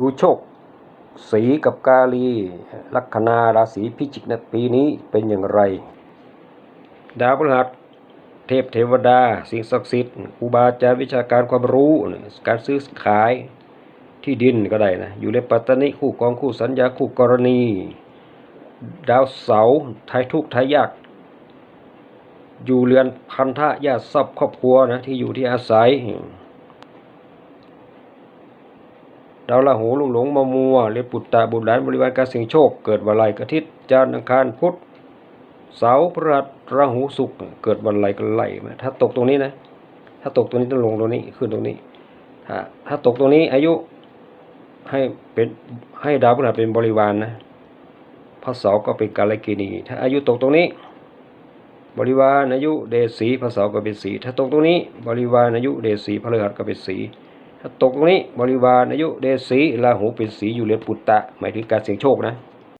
ดูโชคสีกับกาลี ลัคนาราศีพิจิกนะปีนี้เป็นอย่างไร ดาวพฤหัสเทพเทวดา สิ่งศักดิ์สิทธิ์ครูบาอาจารย์วิชาการความรู้ การซื้อขายที่ดินก็ได้นะ อยู่ในปัตตานิคู่กองคู่สัญญาคู่กรณี ดาวเสาร์ไทยทุกข์ไทยยาก อยู่เรือนพันธะญาติทรัพย์ครอบครัวนะที่อยู่ที่อาศัย ดาวราหูลุงหลงมามัวเรียปุตตะบุตรหลานบริวารการเสี่ยงโชค เกิดวันไรกอาทิตจันทร์อังคารพุธเสาร์พฤหัสราหูศุกเกิดวันไรก็ไหลมาถ้าตกตรงนี้นะ ถ้าตกตรงนี้ต้องลงตรงนี้ขึ้นตรงนี้ถ้าถ้าตกตรงนี้อายุให้เป็นให้ดาวพฤหัสเป็นบริวารนะพระเสาก็เป็นกาลกินีถ้าอายุตกตรงนี้ บริวารอายุเดชสีพระเสาก็เป็นสี ถ้าตกตรงนี้ บริวารอายุเดชสีพระฤหัสก็เป็นสี ตกตรงนี้บริวารอายุเดสีลาหูเป็นสีอยู่เรือนปุตตะหมายถึงการเสี่ยงโชคนะ